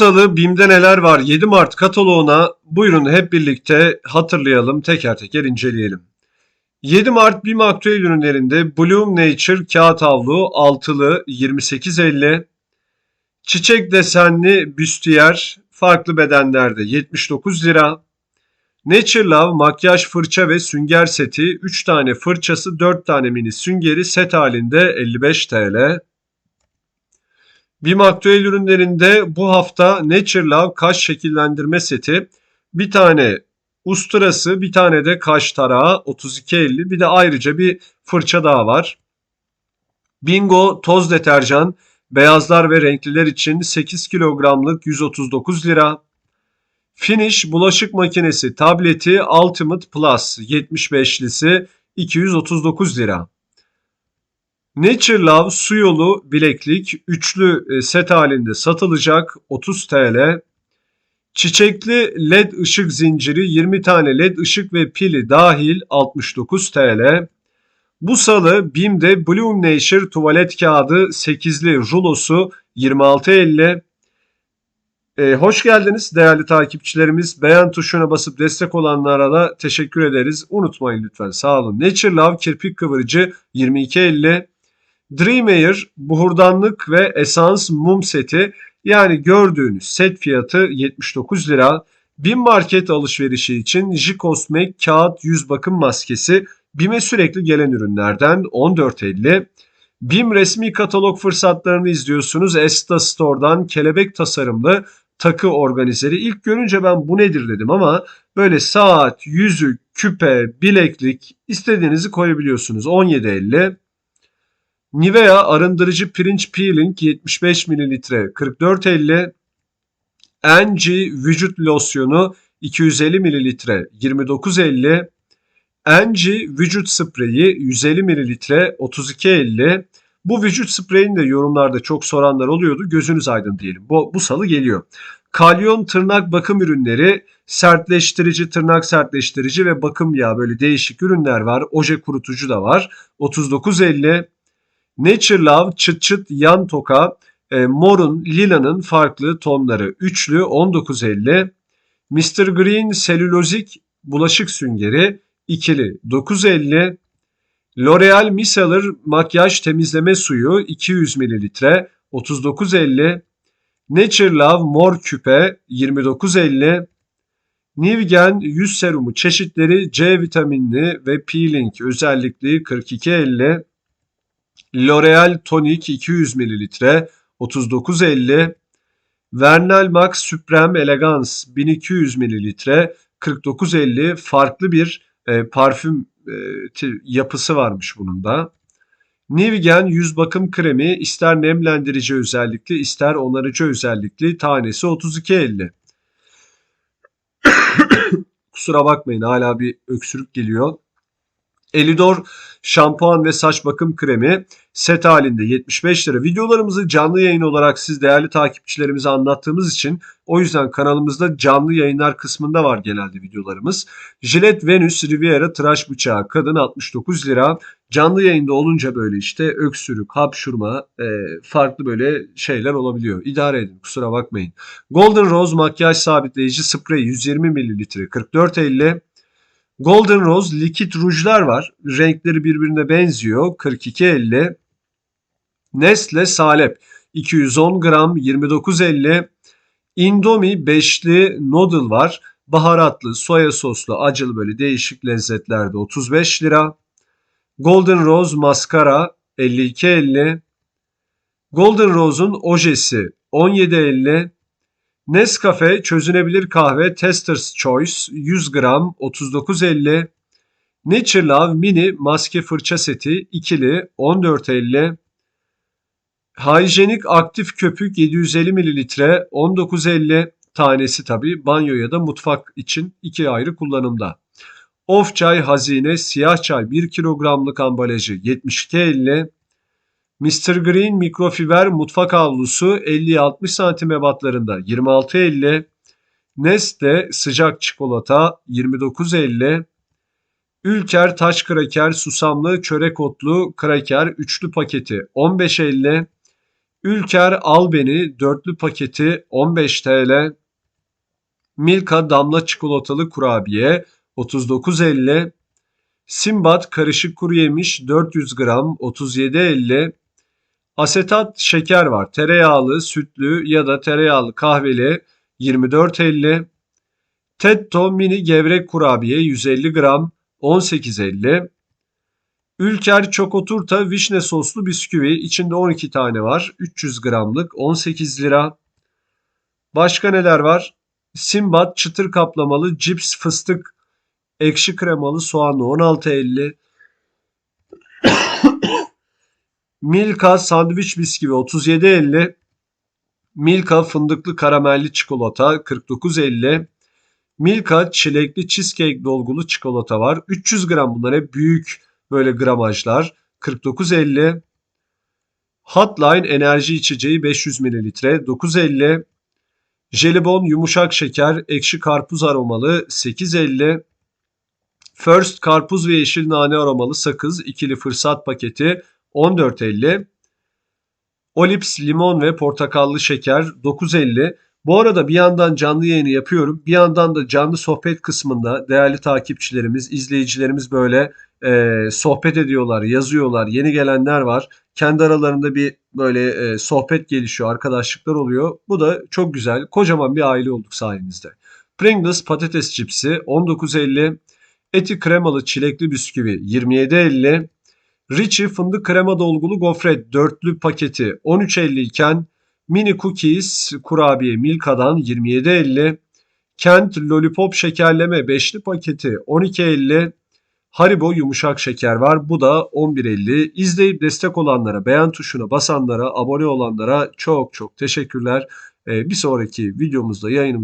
salı BİM'de neler var 7 Mart kataloğuna buyurun hep birlikte hatırlayalım teker teker inceleyelim. 7 Mart BİM aktüel ürünlerinde Bloom Nature kağıt havlu altılı 28.50 Çiçek desenli büstiyer farklı bedenlerde 79 lira. Nature Love makyaj fırça ve sünger seti 3 tane fırçası 4 tane mini süngeri set halinde 55 TL. BİM aktüel ürünlerinde bu hafta Nature Love kaş şekillendirme seti bir tane usturası bir tane de kaş tarağı 32.50 bir de ayrıca bir fırça daha var. Bingo toz deterjan beyazlar ve renkliler için 8 kilogramlık 139 lira. Finish bulaşık makinesi tableti Ultimate Plus 75'lisi 239 lira. Nature Love su yolu bileklik üçlü e, set halinde satılacak 30 TL. Çiçekli led ışık zinciri 20 tane led ışık ve pili dahil 69 TL. Bu salı BİM'de Bloom Nature tuvalet kağıdı 8'li rulosu 26.50. Ee, hoş geldiniz değerli takipçilerimiz. Beğen tuşuna basıp destek olanlara da teşekkür ederiz. Unutmayın lütfen sağ olun. Nature Love kirpik kıvırıcı 22.50. Dream Air buhurdanlık ve esans mum seti yani gördüğünüz set fiyatı 79 lira. Bin market alışverişi için Jikosmek kağıt yüz bakım maskesi BİM'e sürekli gelen ürünlerden 14.50. BİM resmi katalog fırsatlarını izliyorsunuz. Esta Store'dan kelebek tasarımlı takı organizeri. İlk görünce ben bu nedir dedim ama böyle saat, yüzük, küpe, bileklik istediğinizi koyabiliyorsunuz. 17.50. Nivea arındırıcı pirinç peeling 75 ml 44.50. Engie vücut losyonu 250 ml 29.50. Engie vücut spreyi 150 ml 32.50. Bu vücut spreyini de yorumlarda çok soranlar oluyordu. Gözünüz aydın diyelim. Bu, bu salı geliyor. Kalyon tırnak bakım ürünleri, sertleştirici, tırnak sertleştirici ve bakım yağı böyle değişik ürünler var. Oje kurutucu da var. 39.50. Nature Love çıt çıt yan toka e, morun lilanın farklı tonları. Üçlü 19.50 Mr. Green selülozik bulaşık süngeri ikili 9.50 L'Oreal Micellar makyaj temizleme suyu 200 ml 39.50 Nature Love mor küpe 29.50 Nivgen yüz serumu çeşitleri C vitaminli ve peeling özellikli 42.50 L'Oreal Tonic 200 ml 39.50 Vernal Max Supreme Elegance 1200 ml 49.50 farklı bir e, parfüm e, yapısı varmış bunun da. Nivgen yüz bakım kremi ister nemlendirici özellikli ister onarıcı özellikli tanesi 32.50. Kusura bakmayın hala bir öksürük geliyor. Elidor şampuan ve saç bakım kremi set halinde 75 lira. Videolarımızı canlı yayın olarak siz değerli takipçilerimize anlattığımız için o yüzden kanalımızda canlı yayınlar kısmında var genelde videolarımız. Gillette Venus Riviera tıraş bıçağı kadın 69 lira. Canlı yayında olunca böyle işte öksürük, hapşurma e, farklı böyle şeyler olabiliyor. İdare edin kusura bakmayın. Golden Rose makyaj sabitleyici sprey 120 ml 44.50. Golden Rose likit rujlar var. Renkleri birbirine benziyor. 42.50. Nestle Salep 210 gram 29.50. Indomie beşli noodle var. Baharatlı, soya soslu, acılı böyle değişik lezzetlerde 35 lira. Golden Rose maskara 52.50. Golden Rose'un ojesi 17.50. Nescafe çözünebilir kahve Tester's Choice 100 gram 39.50 Nature Love mini maske fırça seti ikili 14.50 Hijyenik aktif köpük 750 ml 19.50 tanesi tabi banyo ya da mutfak için iki ayrı kullanımda. Of çay hazine siyah çay 1 kilogramlık ambalajı 72.50 Mr. Green mikrofiber mutfak havlusu 50-60 santim ebatlarında 26.50. Nestle sıcak çikolata 29.50. Ülker taş kraker susamlı çörek otlu kraker üçlü paketi 15.50. Ülker Al Beni dörtlü paketi 15 TL. Milka damla çikolatalı kurabiye 39.50. Simbat karışık kuru yemiş 400 gram 37.50. Asetat şeker var. Tereyağlı, sütlü ya da tereyağlı kahveli 24.50. Tetto mini gevrek kurabiye 150 gram 18.50. Ülker Çokoturta vişne soslu bisküvi içinde 12 tane var. 300 gramlık 18 lira. Başka neler var? Simbat çıtır kaplamalı cips fıstık ekşi kremalı soğanlı 16.50. Milka sandviç bisküvi 37.50. Milka fındıklı karamelli çikolata 49.50. Milka çilekli cheesecake dolgulu çikolata var. 300 gram bunlar hep büyük böyle gramajlar. 49.50. Hotline enerji içeceği 500 ml 9.50. Jelibon yumuşak şeker ekşi karpuz aromalı 8.50. First karpuz ve yeşil nane aromalı sakız ikili fırsat paketi 14.50. Olips limon ve portakallı şeker 9.50. Bu arada bir yandan canlı yayını yapıyorum. Bir yandan da canlı sohbet kısmında değerli takipçilerimiz, izleyicilerimiz böyle e, sohbet ediyorlar, yazıyorlar. Yeni gelenler var. Kendi aralarında bir böyle e, sohbet gelişiyor, arkadaşlıklar oluyor. Bu da çok güzel. Kocaman bir aile olduk sayenizde. Pringles patates cipsi 19.50. Eti kremalı çilekli bisküvi 27.50. Richie fındık krema dolgulu gofret dörtlü paketi 13.50 iken mini cookies kurabiye Milka'dan 27.50. Kent lollipop şekerleme beşli paketi 12.50. Haribo yumuşak şeker var. Bu da 11.50. İzleyip destek olanlara, beğen tuşuna basanlara, abone olanlara çok çok teşekkürler. Ee, bir sonraki videomuzda yayınımızda